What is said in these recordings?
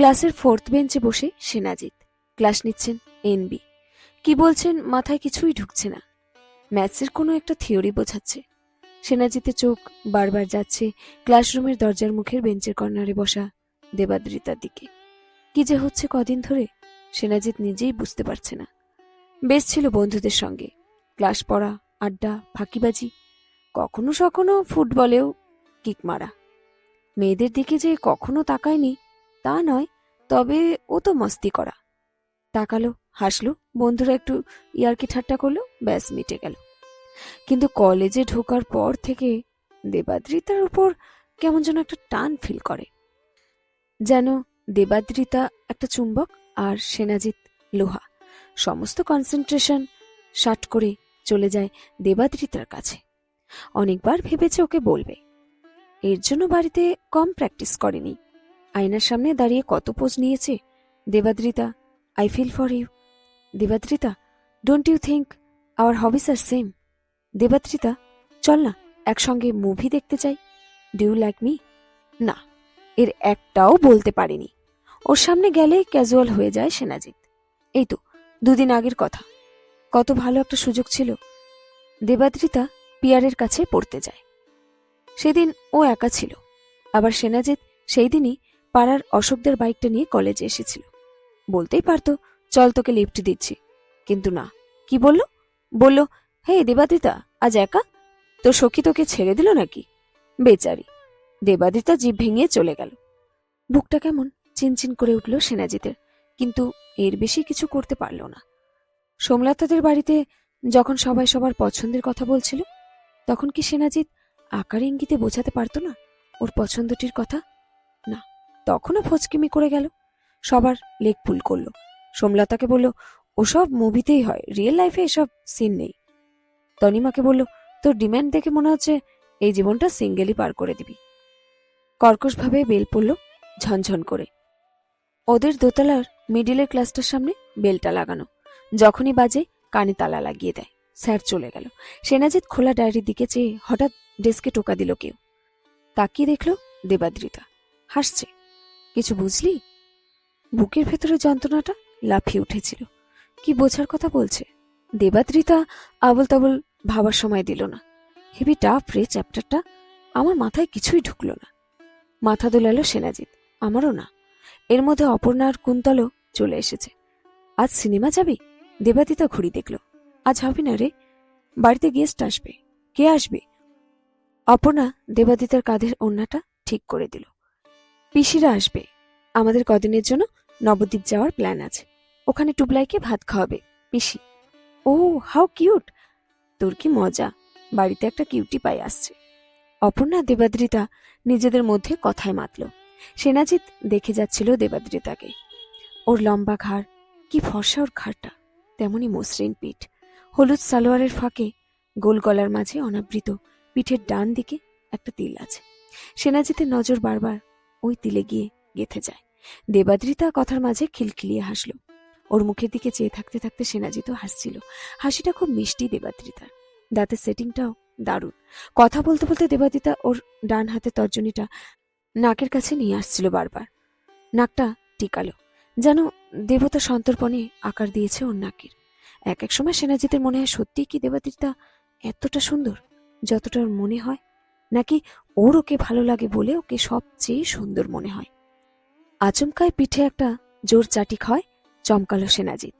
ক্লাসের ফোর্থ বেঞ্চে বসে সেনাজিৎ। ক্লাস নিচ্ছেন এনবি। কি বলছেন মাথায় কিছুই ঢুকছে না। ম্যাথসের কোনো একটা থিওরি বোঝাচ্ছে। সেনাজিতের চোখ বারবার যাচ্ছে ক্লাসরুমের দরজার মুখের বেঞ্চের কর্নারে বসা দেবাদ্রিতার দিকে। কি যে হচ্ছে কদিন ধরে, সেনাজিৎ নিজেই বুঝতে পারছে না। বেশ ছিল বন্ধুদের সঙ্গে। ক্লাস পড়া, আড্ডা, ফাঁকিবাজি, কখনো সখনো ফুটবলেও কিক মারা মেয়েদের দিকে যে কখনো তাকায়নি তা নয়, তবে ও তো মস্তি করা। তাকালো, হাসলো, বন্ধুরা একটু ইয়ার্কি ঠাট্টা করল, ব্যাস, মিটে গেল। কিন্তু কলেজে ঢোকার পর থেকে দেবাদ্রিতার উপর কেমন যেন একটা টান ফিল করে। যেন দেবাদ্রিতা একটা চুম্বক আর সেনাজিৎ লোহা, সমস্ত কনসেন্ট্রেশন শাট করে চলে যায় দেবাদ্রিতার কাছে। অনেকবার ভেবেছে ওকে বলবে। এর জন্য বাড়িতে কম প্র্যাকটিস করেনি। আয়নার সামনে দাঁড়িয়ে কত পোজ নিয়েছে? Debadrita I feel for you Debadrita don't you think our hobbies are same Debadrita, চল না, একসঙ্গে মুভি দেখতে চাই ডু ইউ লাইক মি না, এর একটাও বলতে পারেনি। ওর সামনে গেলে ক্যাজুয়াল হয়ে যায় সেনাজিৎ। এই তো, দুদিন আগের কথা। কত ভালো একটা সুযোগ ছিল। দেবাদ্রিতা পিয়ারের কাছে পড়তে যায়। সেদিন ও একা ছিল। আবার সেনাজিৎ সেই দিনই পাড়ার অশোকদের বাইকটা নিয়ে কলেজে এসেছিল। বলতেই পারতো, চল তোকে লিফট দিচ্ছি। কিন্তু না, কি বলল? বলল, হে, দেবাদিতা, আজ একা? তোর সখী তোকে ছেড়ে দিল নাকি? বেচারি, দেবাদিতা জিভ ভেঙে চলে গেল। বুকটা কেমন চিনচিন করে উঠল সেনাজিতের, কিন্তু এর বেশি কিছু করতে পারল না। সোমলতাদের বাড়িতে যখন সবাই সবার পছন্দের কথা বলছিল, তখন কি সেনাজিৎ আকার ইঙ্গিতে বোঝাতে পারতো না ওর পছন্দটির কথা? তখনও ফচকিমি করে গেল। সবার লেগ ফুল করল। সোমলতাকে বলল, ওসব মুভিতেই হয়, রিয়েল লাইফে এসব সিন নেই। তনিমাকে বলল, তোর ডিম্যান্ড দেখে মনে হচ্ছে এই জীবনটা সিঙ্গেলই পার করে দিবি। কর্কশভাবে বেল পড়ল ঝনঝন করে। ওদের দোতলার মিডিলের ক্লাসটার সামনে বেলটা লাগানো। যখনই বাজে, কানে তালা লাগিয়ে দেয়। স্যার চলে গেল। সেনাজিৎ খোলা ডায়েরির দিকে চেয়ে হঠাৎ ডেস্কে টোকা দিল কেউ। তাকিয়ে দেখল দেবাদ্রিতা। হাসছে। কিছু বুঝলি? বুকের ভেতরে যন্ত্রণাটা লাফিয়ে উঠেছিল। কি বোঝার কথা বলছে? দেবাদ্রিতা আবল তাবল ভাবার সময় দিল না। হেভি টাফ রে চ্যাপ্টারটা। আমার মাথায় কিছুই ঢুকলো না। মাথা দোলালো সেনাজিৎ। আমারও না। এর মধ্যে অপর্ণার কুন্তলও চলে এসেছে। আজ সিনেমা যাবি? দেবাদিতা ঘড়ি দেখল। আজ হবে না রে। বাড়িতে গেস্ট আসবে। কে আসবে? অপর্ণা দেবাদিতার কাঁধের ওড়নাটা ঠিক করে দিল। পিসিরা আসবে। আমাদের কদিনের জন্য নবদ্বীপ যাওয়ার প্ল্যান আছে। ওখানে টুবলাইকে ভাত খাওয়াবে, পিসি। ও হাউ কিউট! তোর কি মজা? বাড়িতে একটা কিউটি পাই আসছে। অপর্ণা, দেবাদ্রিতা নিজেদের মধ্যে কথায় মাতল। সেনাজিৎ দেখে যাচ্ছিল দেবাদ্রিতাকে। ওর লম্বা ঘাড়, কি ফর্সা ওর ঘাড়টা, তেমনই মসৃণ পিঠ। হলুদ সালোয়ারের ফাঁকে গোল গলার মাঝে অনাবৃত পিঠের ডান দিকে একটা তিল আছে। সেনাজিতের নজর বারবার ওই তিলে গিয়ে গেথে যায়। দেবাদ্রিতা কথার মাঝে খিলখিলিয়ে হাসল। ওর মুখের দিকে চেয়ে থাকতে থাকতে সেনাজিতও হাসছিল। হাসিটা খুব মিষ্টি দেবাদ্রিতার। দাঁতের সেটিংটাও দারুণ। কথা বলতে বলতে দেবাদিতা ওর ডান হাতে তর্জনীটা নাকের কাছে নিয়ে আসছিল বারবার। নাকটা টিকালো, যেন দেবতা সন্তর্পণে আকার দিয়েছে ওর নাকের। এক এক সময় সেনাজিতের মনে হয়, সত্যিই কি দেবাদিতা এতটা সুন্দর? যতটা ওর মনে হয় নাকি ওর ওকে ভালো লাগে বলে ওকে সবচেয়ে সুন্দর মনে হয়? আচমকায় পিঠে একটা জোর চাটি খায় চমকালো সেনাজিৎ।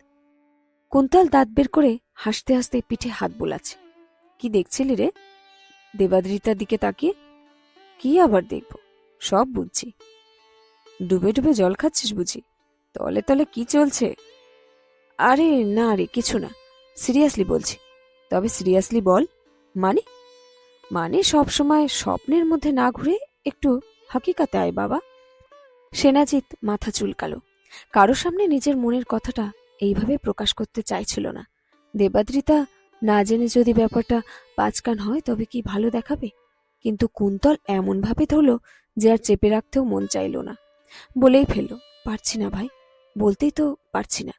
কুন্তল দাঁত বের করে হাসতে হাসতে পিঠে হাত বোলাচ্ছে। কি দেখছিলি রে? দেবাদ্রিতার দিকে তাকিয়ে কি আবার দেখব? সব বুঝছি। ডুবে ডুবে জল খাচ্ছিস বুঝি? তলে তলে কি চলছে? আরে না রে, কিছু না। সিরিয়াসলি বলছি। তবে সিরিয়াসলি বল। মানে মানে সব সময় স্বপ্নের মধ্যে না ঘুরে একটু হাকিকাতে আয় বাবা। সেনাজিৎ মাথা চুলকালো। কারও সামনে নিজের মনের কথাটা এইভাবে প্রকাশ করতে চাইছিল না। দেবাদ্রিতা না জেনে যদি ব্যাপারটা পাঁচকান হয় তবে কি ভালো দেখাবে? কিন্তু কুন্তল এমনভাবে ধরল যে আর চেপে রাখতেও মন চাইল না। বলেই ফেলল, পারছি না ভাই, বলতেই তো পারছি না।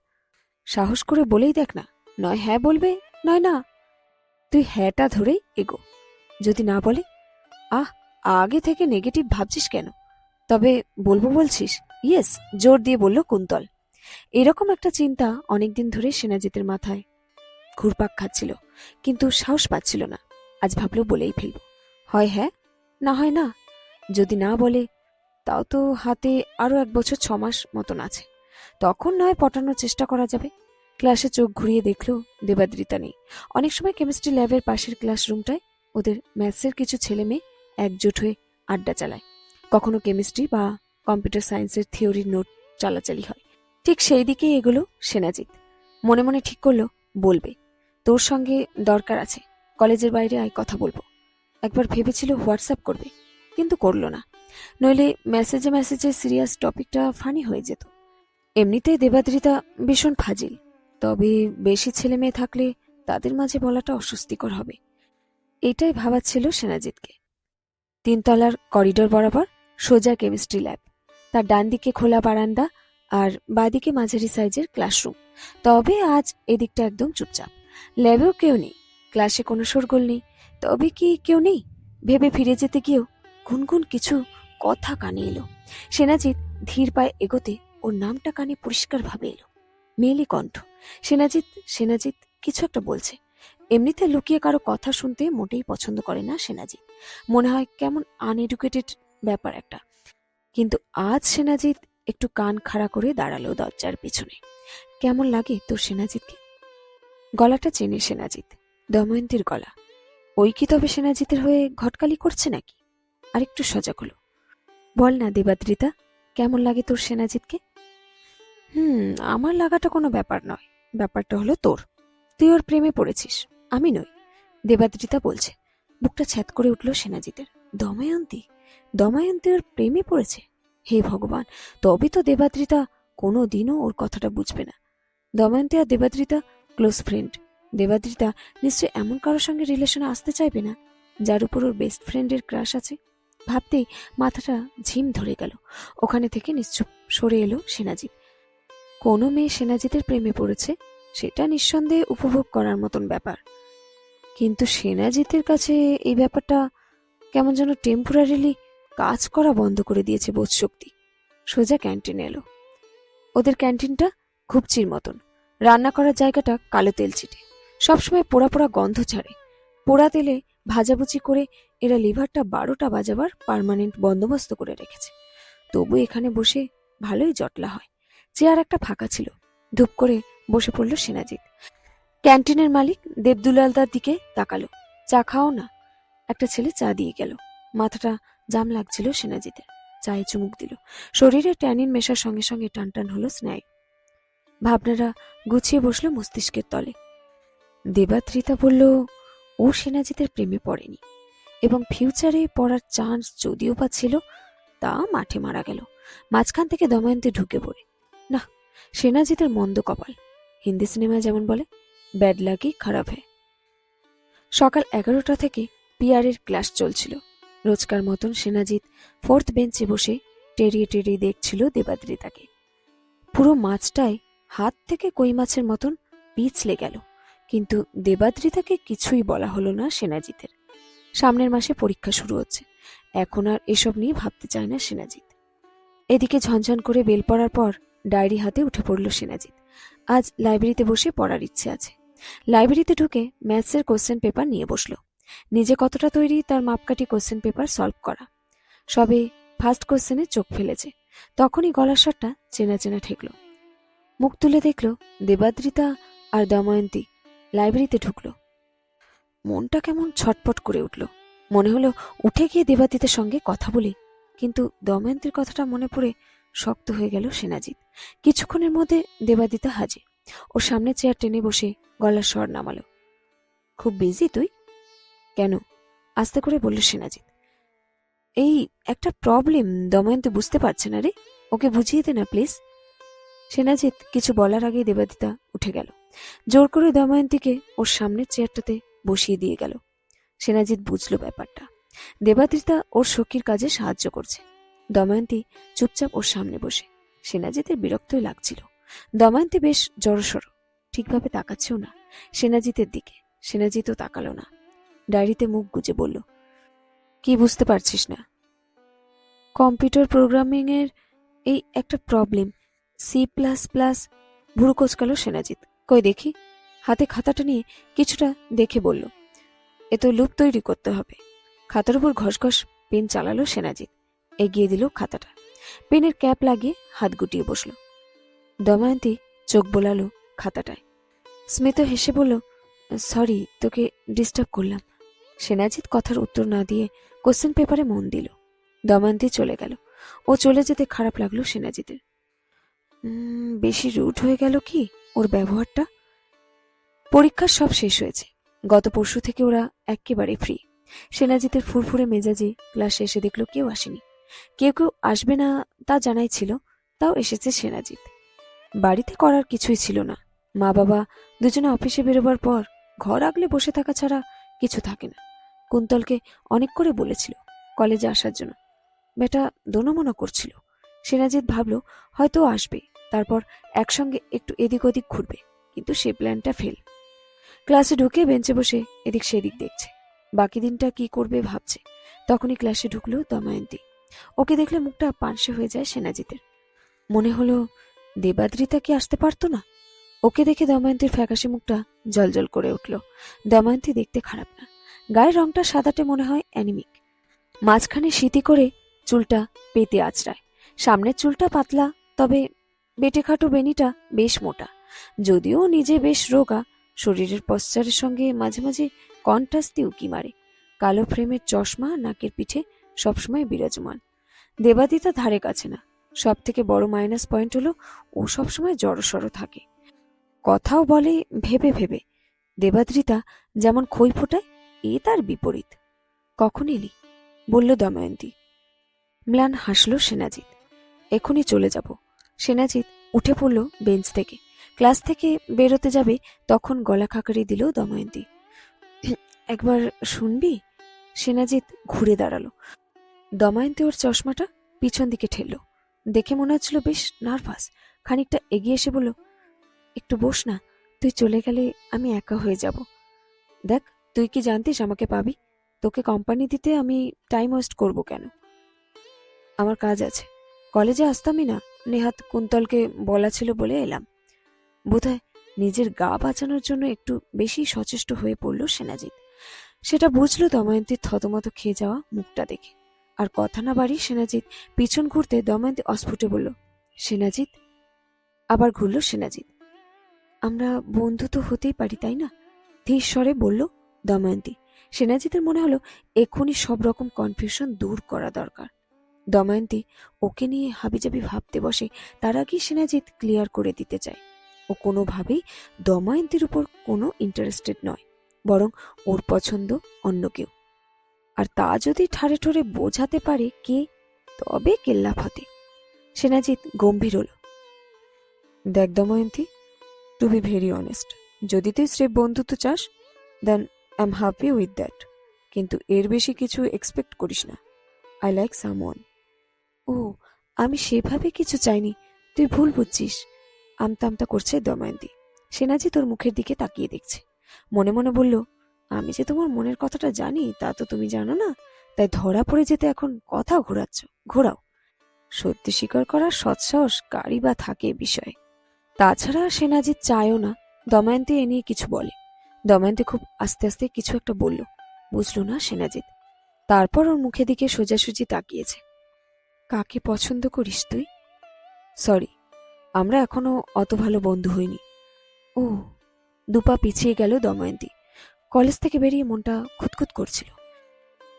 সাহস করে বলেই দেখ না, নয় হ্যাঁ বলবে, নয় না। তুই হ্যাঁটা ধরেই এগো। যদি না বলে, আহ, আগে থেকে নেগেটিভ ভাবছিস কেন? তবে বলব বলছিস ইয়েস জোর দিয়ে বলল কুন্তল। এরকম একটা চিন্তা অনেকদিন ধরে সেনাজিতের মাথায় ঘুরপাক খাচ্ছিল, কিন্তু সাহস পাচ্ছিল না। আজ ভাবলো বলেই ফেলব। হয় হ্যাঁ না হয় না, যদি না বলে, তাও তো হাতে আরও এক বছর ছ মাস মতন আছে। তখন নয় পটানোর চেষ্টা করা যাবে। ক্লাসে চোখ ঘুরিয়ে দেখল দেবাদ্রিতা নেই। অনেক সময় কেমিস্ট্রি ল্যাবের পাশের ক্লাসরুমটায় ওদের ম্যাথসের কিছু ছেলে মেয়ে একজোট হয়ে আড্ডা চালায়। কখনো কেমিস্ট্রি বা কম্পিউটার সায়েন্সের থিওরির নোট চালাচালি হয়। ঠিক সেই দিকেই এগুলো সেনাজিৎ। মনে মনে ঠিক করল, বলবে, তোর সঙ্গে দরকার আছে, কলেজের বাইরে আয়, কথা বলব। একবার ভেবেছিল হোয়াটসঅ্যাপ করবে, কিন্তু করল না। নইলে মেসেজে মেসেজে সিরিয়াস টপিকটা ফানি হয়ে যেত। এমনিতেই দেবাদ্রিতা ভীষণ ফাজিল, তবে বেশি ছেলে মেয়ে থাকলে তাদের মাঝে বলাটা অস্বস্তিকর হবে। এটাই ভাবাচ্ছিল সেনাজিৎকে। তিনতলার করিডোর বরাবর সোজা কেমিস্ট্রি ল্যাব, তার ডান দিকে খোলা বারান্দা আর বাদিকে মাঝারি সাইজের ক্লাসরুম। তবে আজ এদিকটা একদম চুপচাপ। ল্যাবেও কেউ নেই, ক্লাসে কোনো শোরগোল নেই, তবে কি কেউ নেই? ভেবে ফিরে যেতে গিয়েও গুনগুন কিছু কথা কানে এলো। সেনাজিৎ ধীর পায়ে এগোতে ওর নামটা কানে পরিষ্কারভাবে এলো। মেয়েলি কণ্ঠ, সেনাজিৎ সেনাজিৎ, কিছু একটা বলছে। এমনিতে লুকিয়ে কারও কথা শুনতে মোটেই পছন্দ করে না সেনাজিৎ। মনে হয় কেমন আনএডুকেটেড ব্যাপার একটা। কিন্তু আজ সেনাজিৎ একটু কান খাড়া করে দাঁড়াল দরজার পিছনে। কেমন লাগে তোর সেনাজিৎকে? গলাটা চেনে সেনাজিৎ, দময়ন্তীর গলা। ওই কি তবে সেনাজিতের হয়ে ঘটকালি করছে নাকি? আরেকটু সজাগ হলো। বল না দেবাদ্রিতা, কেমন লাগে তোর সেনাজিৎকে? হুম, আমার লাগাটা কোনো ব্যাপার নয়। ব্যাপারটা হলো তোর। তুই ওর প্রেমে পড়েছিস। আমি নই, দেবাদ্রিতা বলছে। বুকটা ছ্যাদ করে উঠল সেনাজিতের। দময়ন্তী? দময়ন্তী ওর প্রেমে পড়েছে? হে ভগবান, তবে তো দেবাদ্রিতা কোনো দিনও ওর কথাটা বুঝবে না। দময়ন্তী আর দেবাদ্রিতা ক্লোজ ফ্রেন্ড দেবাদ্রিতা নিশ্চয় এমন কারোর সঙ্গে রিলেশনে আসতে চাইবে না, যার উপর ওর বেস্ট ফ্রেন্ডের ক্রাশ আছে। ভাবতেই মাথাটা ঝিম ধরে গেল। ওখানে থেকে নিশ্চুপ সরে এলো সেনাজিৎ। কোনো মেয়ে সেনাজিতের প্রেমে পড়েছে, সেটা নিঃসন্দেহে উপভোগ করার মতন ব্যাপার। কিন্তু সেনাজিতের কাছে এই ব্যাপারটা কেমন যেন টেম্পোরারিলি কাজ করা বন্ধ করে দিয়েছে বোধশক্তি। সোজা ক্যান্টিনে এলো। ওদের ক্যান্টিনটা খুবচির মতন। রান্না করার জায়গাটা কালো তেল চিটে। সবসময় পোড়া পোড়া গন্ধ ছাড়ে। পোড়া তেলে ভাজাভুজি করে এরা লিভারটা বারোটা বাজাবার পার্মানেন্ট বন্দোবস্ত করে রেখেছে। তবু এখানে বসে ভালোই জটলা হয়। চেয়ার একটা ফাঁকা ছিল। ধূপ করে বসে পড়ল সেনাজিৎ। ক্যান্টিনের মালিক দেবদুলালদার দিকে তাকালো। চা খাও না। একটা ছেলে চা দিয়ে গেল। মাথাটা জাম লাগছিল সেনাজিতে। চায়ে চুমুক দিল। শরীরে ট্যানিন মেশার সঙ্গে সঙ্গে টান টান হলো স্নায়ু। ভাবনারা গুছিয়ে বসল মস্তিষ্কের তলে। দেবাত্রিতা বলল, ও সেনাজিতের প্রেমে পড়েনি। এবং ফিউচারে পড়ার চান্স যদিও বা ছিল, তা মাঠে মারা গেল। মাঝখান থেকে দময়ন্তী ঢুকে পড়ে। না সেনাজিতের মন্দ কপাল। হিন্দি সিনেমায় যেমন বলে ব্যাড লাকি খারাপ হ্যায় সকাল এগারোটা থেকে পিয়ারের ক্লাস চলছিল। রোজকার মতন সেনাজিৎ ফোর্থ বেঞ্চে বসে টেরিয়ে টেরিয়ে দেখছিল দেবাদ্রিতাকে। পুরো মাছটায় হাত থেকে কই মাছের মতন পিছলে গেল, কিন্তু দেবাদ্রিতাকে কিছুই বলা হলো না সেনাজিতের। সামনের মাসে পরীক্ষা শুরু হচ্ছে, এখন আর এসব নিয়ে ভাবতে চায় না সেনাজিৎ। এদিকে ঝনঝন করে বেল পড়ার পর ডায়েরি হাতে উঠে পড়ল সেনাজিৎ। আজ লাইব্রেরিতে বসে পড়ার ইচ্ছে আছে। লাইব্রেরিতে ঢুকে ম্যাথসের কোশ্চেন পেপার নিয়ে বসল। নিজে কতটা তৈরি তার মাপকাঠি কোশ্চেন পেপার সলভ করা। সবে ফার্স্ট কোশ্চেনে চোখ ফেলেছে। তখনই গলার স্বরটা চেনা চেনা ঠেকল। মুখ তুলে দেখল দেবাদ্রিতা আর দময়ন্তী লাইব্রেরিতে ঢুকলো। মনটা কেমন ছটপট করে উঠল। মনে হলো উঠে গিয়ে দেবাদিতের সঙ্গে কথা বলি, কিন্তু দময়ন্তীর কথাটা মনে পড়ে শক্ত হয়ে গেল সেনাজিৎ। কিছুক্ষণের মধ্যে দেবাদিতা হাজির। ওর সামনে চেয়ার টেনে বসে গলার স্বর নামালো। খুব বিজি তুই? কেন? আস্তে করে বলল সেনাজিৎ এই একটা প্রবলেম দময়ন্তী বুঝতে পারছে না রে। ওকে বুঝিয়ে দে না প্লিজ সেনাজিৎ কিছু বলার আগেই দেবাদিতা উঠে গেল। জোর করে দময়ন্তীকে ওর সামনের চেয়ারটাতে বসিয়ে দিয়ে গেল। সেনাজিৎ বুঝলো ব্যাপারটা। দেবাদ্রিতা ওর সখীর কাজে সাহায্য করছে। দময়ন্তী চুপচাপ ওর সামনে বসে। সেনাজিতের বিরক্তই লাগছিল। দময়ন্তী বেশ জড়সড়। ঠিকভাবে তাকাচ্ছেও না। সেনাজিতের দিকে। সেনাজিতও তাকালো না। ডায়েরিতে মুখ গুজে বলল, কি বুঝতে পারছিস না? কম্পিউটার প্রোগ্রামিং এর এই একটা প্রবলেম। সি প্লাস প্লাস ভুরু কোচকালো সেনাজিৎ। কই দেখি? হাতে খাতাটা নিয়ে কিছুটা দেখে বলল, এ তো লুপ তৈরি করতে হবে। খাতার উপর ঘসঘস পেন চালালো সেনাজিৎ। এগিয়ে দিল খাতাটা। পেনের ক্যাপ লাগিয়ে হাত গুটিয়ে বসল। দময়ন্তী চোখ বোলালো খাতাটায়। স্মিত হেসে বলল, সরি, তোকে ডিস্টার্ব করলাম। সেনাজিৎ কথার উত্তর না দিয়ে কোশ্চেন পেপারে মন দিল। দময়ন্তী চলে গেল। ও চলে যেতে খারাপ লাগল সেনাজিতের। বেশি রুট হয়ে গেল কি ওর ব্যবহারটা? পরীক্ষা সব শেষ হয়েছে। গত পরশু থেকে ওরা একেবারে ফ্রি সেনাজিতের ফুরফুরে মেজাজে ক্লাসে এসে দেখল কেউ আসেনি। কেউ কেউ আসবে না তা জানাই ছিল, তাও এসেছে সেনাজিৎ। বাড়িতে করার কিছুই ছিল না। মা বাবা দুজনে অফিসে বেরোবার পর ঘর আগলে বসে থাকা ছাড়া কিছু থাকে না। কুন্তলকে অনেক করে বলেছিল কলেজে আসার জন্য। বেটা দোনমনা করছিল। সেনাজিৎ ভাবলো, হয়তো আসবে। তারপর একসঙ্গে একটু এদিক ওদিক ঘুরবে। কিন্তু সে প্ল্যানটা ফেল। ক্লাসে ঢুকে বেঞ্চে বসে এদিক সেদিক দেখছে। বাকি দিনটা কি করবে ভাবছে। তখনই ক্লাসে ঢুকলো দময়ন্তী। ওকে দেখলে মুখটা পানসে হয়ে যায় সেনাজিতের। মনে হলো দেবাদ্রিতা কি আসতে পারতো না? ওকে দেখে দময়ন্তীর ফ্যাকাশে মুখটা জলজল করে উঠল। দময়ন্তী দেখতে খারাপ না। গায়ের রংটা সাদাটে মনে হয় অ্যানিমিক। মাঝখানে শীতি করে চুলটা পেতে আঁচড়ায় সামনের চুলটা পাতলা, তবে বেটেখাটো বেনিটা বেশ মোটা। যদিও নিজে বেশ রোগা, শরীরের পশ্চারের সঙ্গে মাঝে মাঝে কন্ট্রাস্টে উকি মারে। কালো ফ্রেমের চশমা, নাকের পিঠে সবসময় বিরাজমান। দেবাদিতা ধারে কাছে না। সব থেকে বড় মাইনাস পয়েন্ট হলো ও সবসময় জড়সড় থাকে। কথাও বলে ভেবে ভেবে। দেবাদ্রিতা যেমন খই ফোটায়, এ তার বিপরীত। কখন এলি? বলল দময়ন্তী। ম্লান হাসল সেনাজিৎ। এখনই চলে যাব। সেনাজিৎ উঠে পড়ল বেঞ্চ থেকে। ক্লাস থেকে বেরোতে যাবে তখন গলা খাকারি দিল দময়ন্তী। একবার শুনবি? সেনাজিৎ ঘুরে দাঁড়াল। দময়ন্তী ওর চশমাটা পিছন দিকে ঠেললো। দেখে মনে হচ্ছিল বেশ নার্ভাস। খানিকটা এগিয়ে এসে বলল, একটু বস না, তুই চলে গেলে আমি একা হয়ে যাব। দেখ, তুই কি জানতিস আমাকে পাবি? তোকে কোম্পানি দিতে আমি টাইম ওয়েস্ট করব কেন? আমার কাজ আছে। কলেজে আসতামই না। নেহাত কুন্তলকে বলা ছিল বলে এলাম। বোধহয় নিজের গা বাঁচানোর জন্য একটু বেশি সচেষ্ট হয়ে পড়ল সেনাজিৎ। সেটা বুঝলো দময়ন্তীর থতমত খেয়ে যাওয়া মুখটা দেখে। আর কথা না বাড়ি সেনাজিৎ পিছন ঘুরতে দময়ন্তী অস্ফুটে বলল, সেনাজিৎ? আবার ঘুরল সেনাজিৎ, আমরা বন্ধু তো হতেই পারি, তাই না? ধীর স্বরে বলল দময়ন্তী, সেনাজিতের মনে হলো এক্ষুনি সব রকম কনফিউশন দূর করা দরকার। দময়ন্তী ওকে নিয়ে হাবিজাবি ভাবতে বসে, তার আগেই সেনাজিৎ ক্লিয়ার করে দিতে চায়। ও কোনোভাবেই দময়ন্তীর উপর কোনো ইন্টারেস্টেড নয়, বরং ওর পছন্দ অন্য কেউ। আর তা যদি ঠারে ঠোরে বোঝাতে পারে কে, তবে কেল্লা ফতে। সেনাজিৎ গম্ভীর হল। দেখ Damayanti to be very honest যদি তুই স্রেফ বন্ধুত্ব চাস then I am happy with that কিন্তু এর বেশি কিছু এক্সপেক্ট করিস না। আই লাইক সামওয়ান ও, আমি সেভাবে কিছু চাইনি, তুই ভুল বুঝছিস। আমতা আমতা করছে দময়ন্তী। সেনাজি তোর মুখের দিকে তাকিয়ে দেখছে। মনে মনে বলল আমি যে তোমার মনের কথাটা জানি, তা তো তুমি জানো না। তাই ধরা পড়ে যেতে এখন কথা ঘোরাচ্ছ। ঘোরাও। সত্যি স্বীকার করার সৎসাহস কারি বা থাকে বিষয়ে। তাছাড়া সেনাজিৎ চায়ও না, দময়ন্তী এ নিয়ে কিছু বলে। দময়ন্তী খুব আস্তে আস্তে কিছু একটা বলল। বুঝলো না সেনাজিৎ। তারপর ওর মুখে দিকে সোজাসুজি তাকিয়েছে। কাকে পছন্দ করিস তুই? সরি, আমরা এখনও অত ভালো বন্ধু হইনি। ও, দুপা পিছিয়ে গেল দময়ন্তী। কলেজ থেকে বেরিয়ে মনটা খুঁতখুত করছিল।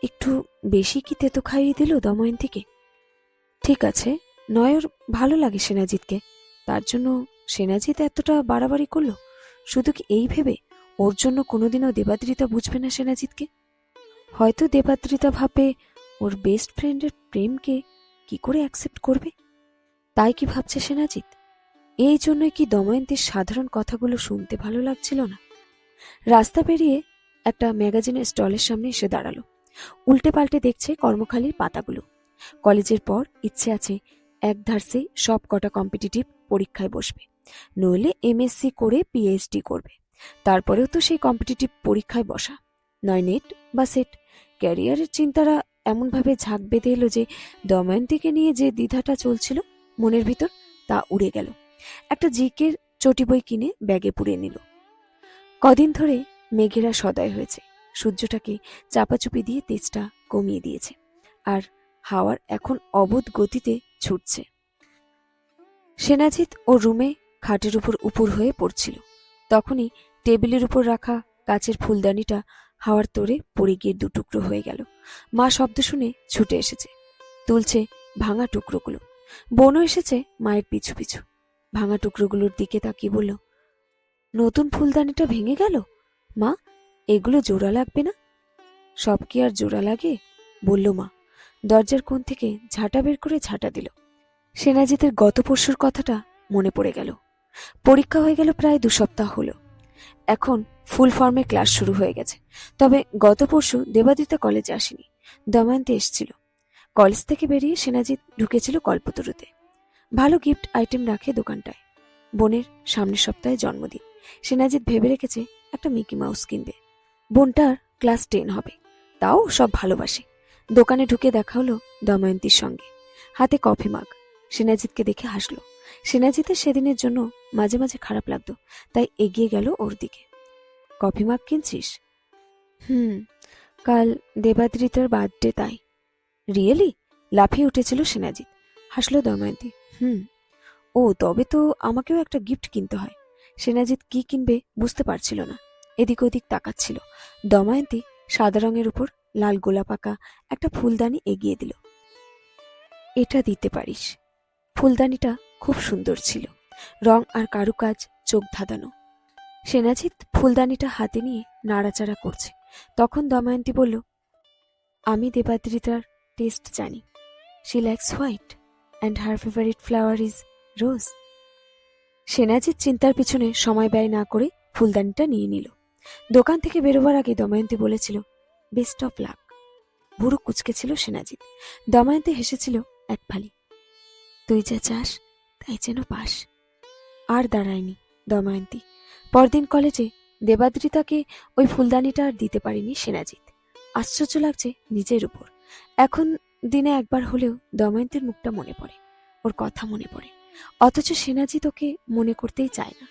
একটু বেশি কি তেতো খাইয়ে দিল দময়ন্তীকে ঠিক আছে, নয় ওর ভালো লাগে সেনাজিৎকে। তার জন্য সেনাজিৎ এতটা বাড়াবাড়ি করল? শুধু কি এই ভেবে ওর জন্য কোনোদিনও দেবাদ্রিতা বুঝবে না সেনাজিৎকে? হয়তো দেবাদ্রিতা ভাবে ওর বেস্ট ফ্রেন্ডের প্রেমকে কি করে অ্যাকসেপ্ট করবে? তাই কি ভাবছে সেনাজিৎ? এই জন্যই কি দময়ন্তীর সাধারণ কথাগুলো শুনতে ভালো লাগছিল না? রাস্তা পেরিয়ে একটা ম্যাগাজিনের স্টলের সামনে এসে দাঁড়াল। উল্টে পাল্টে দেখছে কর্মখালির পাতাগুলো। কলেজের পর ইচ্ছে আছে এক ধারসে সব কটা কম্পিটিটিভ পরীক্ষায় বসবে। নইলে এমএসসি করে পিএইচডি করবে। তারপরেও তো সেই কম্পিটিটিভ পরীক্ষায় বসা। নয় নেট বা সেট। ক্যারিয়ারের চিন্তারা এমনভাবে ঝাঁক বেঁধে এলো যে দময়ন্তীকে নিয়ে যে দ্বিধাটা চলছিল মনের ভিতর তা উড়ে গেল। একটা জিকের চটি বই কিনে ব্যাগে পুড়ে নিল। কদিন ধরে মেঘেরা সদয় হয়েছে। সূর্যটাকে চাপাচুপি দিয়ে তেজটা কমিয়ে দিয়েছে। আর হাওয়ার এখন অবোধ গতিতে ছুটছে। সেনাজিৎ ও রুমে খাটের উপর উপুর হয়ে পড়ছিল। তখনই টেবিলের উপর রাখা কাচের ফুলদানিটা হাওয়ার তোড়ে পড়ে গিয়ে দুটুকরো হয়ে গেল। মা শব্দ শুনে ছুটে এসেছে। তুলছে ভাঙা টুকরোগুলো। বোনও এসেছে মায়ের পিছু পিছু। ভাঙা টুকরোগুলোর দিকে তাকিয়ে বলল নতুন ফুলদানিটা ভেঙে গেল? মা, এগুলো জোড়া লাগবে না? সব কি আর জোড়া লাগে? বলল মা। দরজার কোণ থেকে ঝাঁটা বের করে ঝাঁটা দিল। সেনাজিতের গত পরশুর কথাটা মনে পড়ে গেল। পরীক্ষা হয়ে গেল প্রায় দু সপ্তাহ হলো। এখন ফুল ফর্মে ক্লাস শুরু হয়ে গেছে। তবে গত পরশু দেবাদিতা কলেজে আসেনি। দময়ন্তী এসেছিল। কলেজ থেকে বেরিয়ে সেনাজিৎ ঢুকেছিল কল্পতরুতে। ভালো গিফট আইটেম রাখে দোকানটায়। বোনের সামনের সপ্তাহে জন্মদিন। সেনাজিৎ ভেবে রেখেছে একটা মিকি মাউস কিনবে। বোনটার ক্লাস টেন হবে। তাও সব ভালোবাসে। দোকানে ঢুকে দেখা হলো দময়ন্তীর সঙ্গে। হাতে কফি মাগ। সেনাজিৎকে দেখে হাসলো। সেনাজিতের সেদিনের জন্য মাঝে মাঝে খারাপ লাগতো, তাই এগিয়ে গেল ওর দিকে। কফি মাগ কিনছিস? হুম, কাল দেবাদ্রিতার বার্থডে তাই। রিয়েলি? লাফিয়ে উঠেছিল সেনাজিৎ হাসলো দময়ন্তী। হুম, ও তবে তো আমাকেও একটা গিফট কিনতে হয়। সেনাজিৎ কি কিনবে বুঝতে পারছিল না। এদিক ওদিক তাকাচ্ছিল। দময়ন্তী সাদা রঙের উপর লাল গোলাপ আঁকা একটা ফুলদানি এগিয়ে দিল। এটা দিতে পারিস। ফুলদানিটা খুব সুন্দর ছিল। রং আর কারুকাজ চোখ ধাঁধানো। সেনাজিৎ ফুলদানিটা হাতে নিয়ে নাড়াচাড়া করছে। তখন দময়ন্তী বলল, আমি দেবাদ্রিতার টেস্ট জানি। She likes white and her favourite flower is rose Senajit চিন্তার পিছনে সময় ব্যয় না করে ফুলদানিটা নিয়ে নিল। দোকান থেকে বেরোবার আগে দময়ন্তী বলেছিল বেস্ট অফ লাক বুড়ো কুচকে ছিল সেনাজিৎ। দময়ন্তী হেসেছিল, এক ফালি। তুই যা চাস, তাই যেন পাস। আর দাঁড়ায়নি দময়ন্তী। পরদিন কলেজে দেবাদ্রিতাকে ওই ফুলদানিটা আর দিতে পারেনি সেনাজিৎ। আশ্চর্য লাগছে নিজের উপর। এখন দিনে একবার হলেও দময়ন্তীর মুখটা মনে পড়ে, ওর কথা মনে পড়ে। অথচ সেনাজি তোকে মনে করতেই চায় না।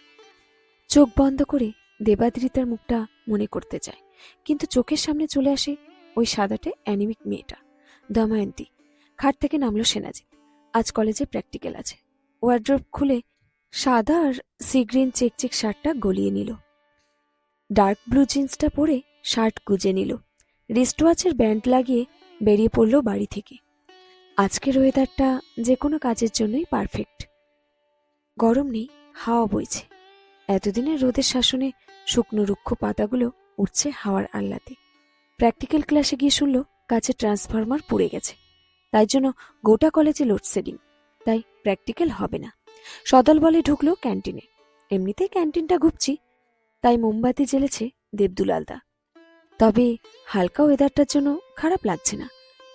চোখ বন্ধ করে দেবাদ্রিতার মুখটা মনে করতে চায়। কিন্তু চোখের সামনে চলে আসে ওই সাদাটে অ্যানিমিক মেয়েটা, দময়ন্তী। খাট থেকে নামলো সেনাজিৎ আজ কলেজে প্র্যাকটিক্যাল আছে। ওয়ার্ড্রোব খুলে সাদা আর সিগ্রিন চেক চেক শার্টটা গলিয়ে নিল। ডার্ক ব্লু জিন্সটা পরে শার্ট গুজে নিল। রিস্টওয়াচের ব্যান্ড লাগিয়ে বেরিয়ে পড়ল বাড়ি থেকে। আজকের ওয়েদারটা যে কোনো কাজের জন্যই পারফেক্ট। গরম নেই, হাওয়া বইছে। এতদিনের রোদের শাসনে শুকনো রুক্ষ পাতাগুলো উঠছে হাওয়ার আহ্লাদে। প্র্যাকটিক্যাল ক্লাসে গিয়ে শুনল কাছে ট্রান্সফরমার পুড়ে গেছে। তাই জন্য গোটা কলেজে লোডশেডিং, তাই প্র্যাকটিক্যাল হবে না। সদল বলে ঢুকলো ক্যান্টিনে। এমনিতেই ক্যান্টিনটা ঘুপছি তাই মোমবাতি জ্বেলেছে দেবদুলালদা। তবে হালকা ওয়েদারটার জন্য খারাপ লাগছে না।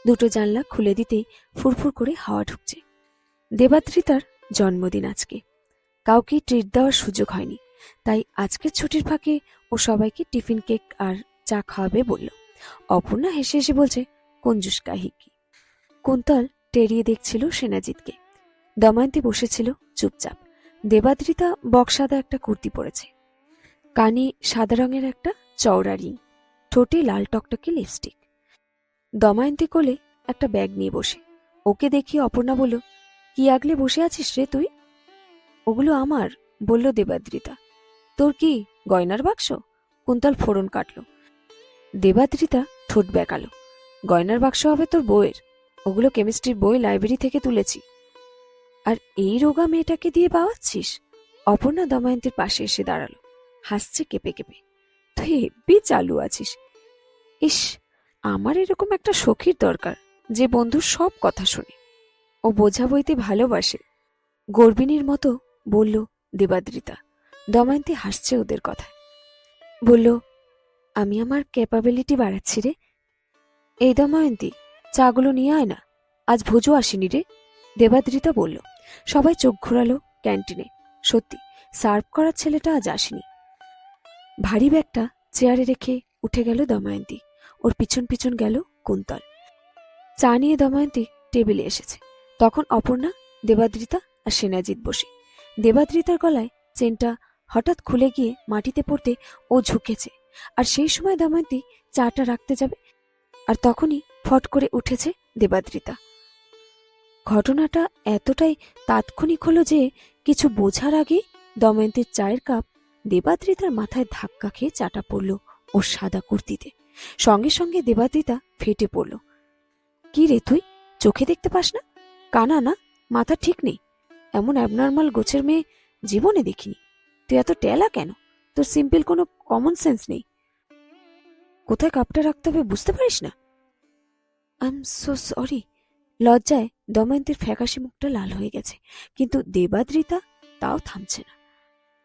দুটো জানলা খুলে দিতেই ফুরফুর করে হাওয়া ঢুকছে। দেবাদ্রিতার জন্মদিন আজকে। কাউকে ট্রিট দেওয়ার সুযোগ হয়নি। তাই আজকের ছুটির ফাঁকে ও সবাইকে টিফিন কেক আর চা খাওয়াবে বলল। অপর্ণা হেসে হেসে বলছে, কঞ্জুস কাহিকি। কুন্তল টেরিয়ে দেখছিল সেনাজিৎকে। দময়ন্তী বসেছিল চুপচাপ। দেবাদ্রিতা বক্সাদা একটা কুর্তি পরেছে। কানে সাদা রঙের একটা চওড়া রিং। ঠোঁটে লাল টকটকে লিপস্টিক দময়ন্তী কোলে একটা ব্যাগ নিয়ে বসে। ওকে দেখিয়ে অপর্ণা বলল, কি আগলে বসে আছিস রে তুই? ওগুলো আমার, বলল দেবাদ্রিতা। তোর কি গয়নার বাক্স? কুন্তল ফোড়ন কাটল। দেবাদ্রিতা ঠোঁট বেঁকালো গয়নার বাক্স হবে তোর বইয়ের ওগুলো কেমিস্ট্রির বই লাইব্রেরি থেকে তুলেছি। আর এই রোগা মেয়েটাকে দিয়ে পাওয়াচ্ছিস অপর্ণা দময়ন্তীর পাশে এসে দাঁড়াল। হাসছে কেঁপে কেঁপে। তুই হেব্বি চালু আছিস। ইস, আমার এরকম একটা সখীর দরকার, যে বন্ধুর সব কথা শুনে। ও বোঝা বইতে ভালোবাসে। গর্বিনীর মতো বলল, দেবাদ্রিতা, দময়ন্তী হাসছে ওদের কথায়। বলল, আমি আমার ক্যাপাবিলিটি বাড়াচ্ছি রে। এই দময়ন্তী, চাগুলো নিয়ে আয় না। আজ ভোজও আসেনি রে। দেবাদ্রিতা বলল, সবাই চোখ ঘোরালো ক্যান্টিনে। সত্যি, সার্ভ করার ছেলেটা আজ আসেনি। ভারী ব্যাগটা চেয়ারে রেখে উঠে গেল দময়ন্তী। ওর পিছন পিছন গেল কুন্তল। চা নিয়ে দময়ন্তী টেবিলে এসেছে। তখন অপর্ণা, দেবাদ্রিতা আর সেনাজিৎ বসে। দেবাদ্রিতার গলায় চেনটা হঠাৎ খুলে গিয়ে মাটিতে পড়তে ও ঝুঁকেছে। আর সেই সময় দময়ন্তী চাটা রাখতে যাবে, আর তখনই ফট করে উঠেছে দেবাদ্রিতা। ঘটনাটা এতটাই তাৎক্ষণিক হলো যে কিছু বোঝার আগে দময়ন্তীর চায়ের কাপ দেবাদ্রিতার মাথায় ধাক্কা খেয়ে চাটা পড়ল ও সাদা কুর্তিতে। সঙ্গে সঙ্গে দেবাদ্রিতা ফেটে পড়ল। কি রে তুই? চোখে দেখতে পাস না? কানা না? মাথা ঠিক নেই? এমন অ্যাবনর্মাল গোছের মেয়ে জীবনে দেখিনি। তুই এত টেলা কেন? তোর সিম্পল কোনো কমন সেন্স নেই। কোথায় কাপটা রাখতে হবে বুঝতে পারিস না? আই এম সো সরি লজ্জায় দময়ন্তীর ফ্যাকাশি মুখটা লাল হয়ে গেছে। কিন্তু দেবাদ্রিতা তাও থামছে না।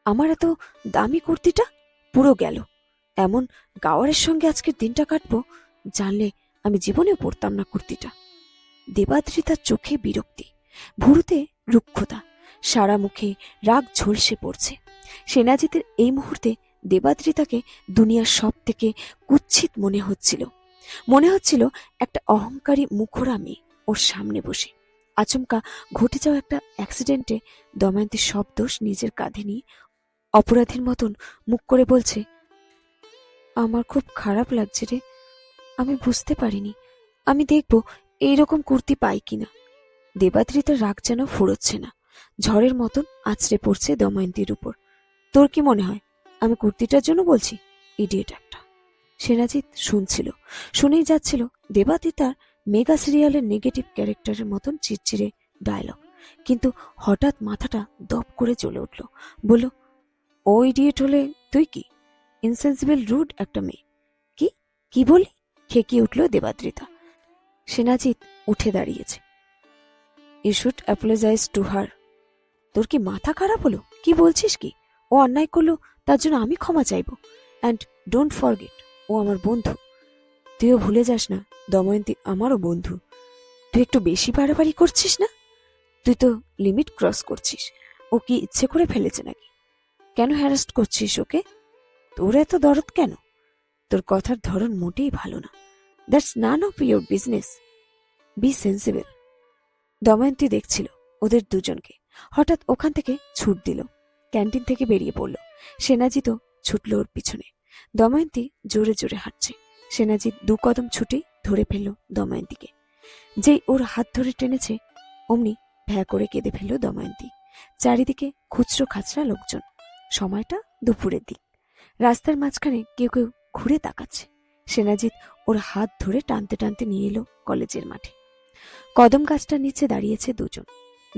আমার এত দামি কুর্তিটা পুরো গেল। এমন গাওয়ারের সঙ্গে আজকের দিনটা কাটবো, জানলে আমি জীবনেও পরতাম না কুর্তিটা। দেবাদ্রিতার চোখে বিরক্তি। ভুরুতে রুক্ষতা। সারা মুখে রাগ ঝলসে পড়ছে। সেনাজিতের এই মুহূর্তে দেবাদ্রিতাকে দুনিয়ার সব থেকে কুচ্ছিত মনে হচ্ছিল। মনে হচ্ছিল একটা অহংকারী মুখরা মেয়ে ওর সামনে বসে। আচমকা ঘটে যাওয়া একটা অ্যাক্সিডেন্টে দময়ন্তীর সব দোষ নিজের কাঁধে নিয়ে অপরাধীর মতন মুখ করে বলছে, আমার খুব খারাপ লাগছে রে। আমি বুঝতে পারিনি। আমি দেখব এইরকম কুর্তি পাই কিনা। দেবাদ্রিতার রাগ যেন ফুরোচ্ছে না। ঝড়ের মতন আছড়ে পড়ছে দময়ন্তীর উপর। তোর কি মনে হয়? আমি কুর্তিটার জন্য বলছি? ইডিয়েট একটা। সেনাজিৎ শুনছিল। শুনেই যাচ্ছিল দেবাদিতার মেগা সিরিয়ালের নেগেটিভ ক্যারেক্টারের মতন চিরচিরে ডায়লগ। কিন্তু হঠাৎ মাথাটা দপ করে জ্বলে উঠল। বলল, ও ইডিয়েট হলে তুই কি? ইনসেন্সিবল, রুড একটা মেয়ে। কি? কি বলি? খেকিয়ে উঠল দেবাদ্রিতা। সেনাজিৎ উঠে দাঁড়িয়েছে। You should apologise to her তোর কি মাথা খারাপ হলো? কি বলছিস কি? ও অন্যায় করল, তার জন্য আমি ক্ষমা চাইব। অ্যান্ড ডোন্ট ফরগেট ও আমার বন্ধু। তুইও ভুলে যাস না, দময়ন্তী আমারও বন্ধু। তুই একটু বেশি বাড়াবাড়ি করছিস না? তুই তো লিমিট ক্রস করছিস। ও কি ইচ্ছে করে ফেলেছে নাকি? কেন হ্যারাস্ট করছিস ওকে? তোর এত দরদ কেন? তোর কথার ধরন মোটেই ভালো না। That's none of your business be sensible Damayanti দেখছিল ওদের দুজনকে। হঠাৎ ওখান থেকে ছুট দিল। ক্যান্টিন থেকে বেরিয়ে পড়ল। সেনাজিৎ ছুটল ওর পিছনে। দময়ন্তী জোরে জোরে হাঁটছে। সেনাজিৎ দু কদম ছুটে ধরে ফেলল দময়ন্তীকে। যেই ওর হাত ধরে টেনেছে, অমনি ভ্যা করে কেঁদে ফেলল দময়ন্তী। চারিদিকে খুচরো খাচরা লোকজন। সময়টা দুপুরের দিক। রাস্তার মাঝখানে কেউ কেউ ঘুরে তাকাচ্ছে। সেনাজিৎ ওর হাত ধরে টানতে টানতে নিয়ে এলো কলেজের মাঠে। কদম গাছটার নিচে দাঁড়িয়েছে দুজন।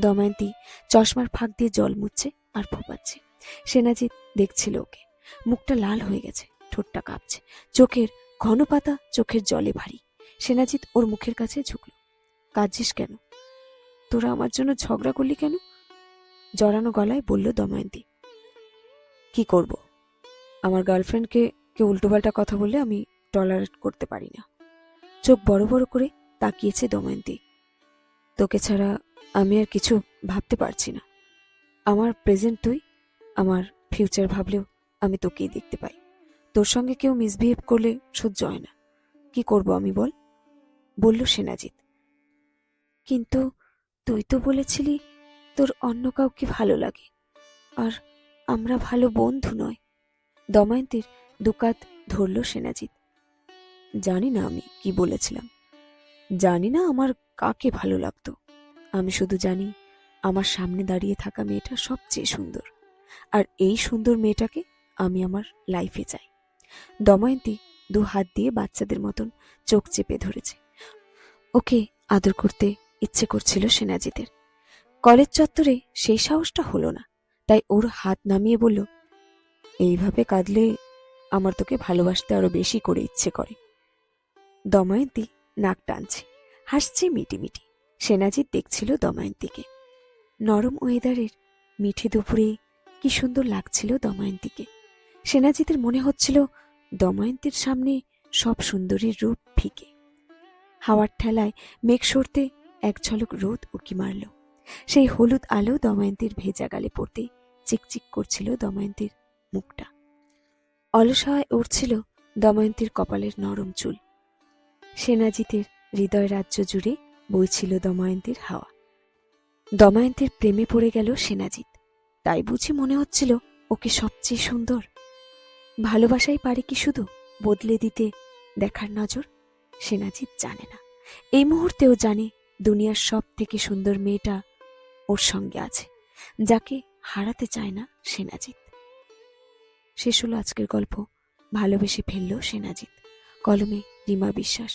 দময়ন্তী চশমার ফাঁক দিয়ে জল মুচ্ছে আর ফোপাচ্ছে। সেনাজিৎ দেখছিল ওকে। মুখটা লাল হয়ে গেছে, ঠোঁটটা কাঁপছে। চোখের ঘন পাতা চোখের জলে ভারী। সেনাজিৎ ওর মুখের কাছে ঝুঁকল। কাঁদছিস কেন? তোরা আমার জন্য ঝগড়া করলি কেন? জড়ানো গলায় বলল দময়ন্তী। কি করব? আমার গার্লফ্রেন্ডকে কেউ উল্টোপাল্টা কথা বললে আমি টলারেট করতে পারি না। চোখ বড় বড় করে তাকিয়েছে দময়ন্তী। তোকে ছাড়া আমি আর কিছু ভাবতে পারছি না। আমার প্রেজেন্ট তুই, আমার ফিউচার ভাবলেও আমি তোকেই দেখতে পাই। তোর সঙ্গে কেউ মিসবিহেভ করলে সহ্য হয় না। কি করব আমি বল? বলল সেনাজিৎ। কিন্তু তুই তো বলেছিলি তোর অন্য কাউকে ভালো লাগে, আর আমরা ভালো বন্ধু নয়। দময়ন্তীর দুকাত ধরল সেনাজিৎ। জানি না আমি কি বলেছিলাম। জানি না আমার কাকে ভালো লাগতো। আমি শুধু জানি, আমার সামনে দাঁড়িয়ে থাকা মেয়েটা সবচেয়ে সুন্দর। আর এই সুন্দর মেয়েটাকে আমি আমার লাইফে চাই। দময়ন্তী দু হাত দিয়ে বাচ্চাদের মতন চোখ চেপে ধরেছে। ওকে আদর করতে ইচ্ছে করছিল সেনাজিদের কলেজ চত্বরে সেই সাহসটা হলো না। তাই ওর হাত নামিয়ে বলল, এইভাবে কাঁদলে আমার তোকে ভালোবাসতে আরও বেশি করে ইচ্ছে করে। দময়ন্তী নাক টানছে। হাসছে মিটিমিটি সেনাজিৎ দেখছিল দময়ন্তীকে। নরম ওয়েদারের মিঠে দুপুরে কি সুন্দর লাগছিল দময়ন্তীকে। সেনাজিতের মনে হচ্ছিল দময়ন্তীর সামনে সব সুন্দরীর রূপ ফিকে। হাওয়ার ঠেলায় মেঘ সরতে এক ঝলক রোদ উকি মারল। সেই হলুদ আলো দময়ন্তীর ভেজা গালে পড়তে চিকচিক করছিল দময়ন্তীর মুখটা। অলসহায় উঠছিল দময়ন্তীর কপালের নরম চুল। সেনাজিতের হৃদয় রাজ্য জুড়ে বইছিল দময়ন্তীর হাওয়া। দময়ন্তীর প্রেমে পড়ে গেল সেনাজিৎ। তাই বুঝি মনে হচ্ছিল ওকে সবচেয়ে সুন্দর। ভালোবাসাই পারে কি শুধু বদলে দিতে দেখার নজর সেনাজিৎ জানে না। এই মুহূর্তেও জানে দুনিয়ার সব থেকে সুন্দর মেয়েটা ওর সঙ্গে আছে, যাকে হারাতে চায় না সেনাজিৎ। শেষ হলো আজকের গল্প ভালোবেসে ফেলল সেনাজিৎ। কলমে রিমা বিশ্বাস।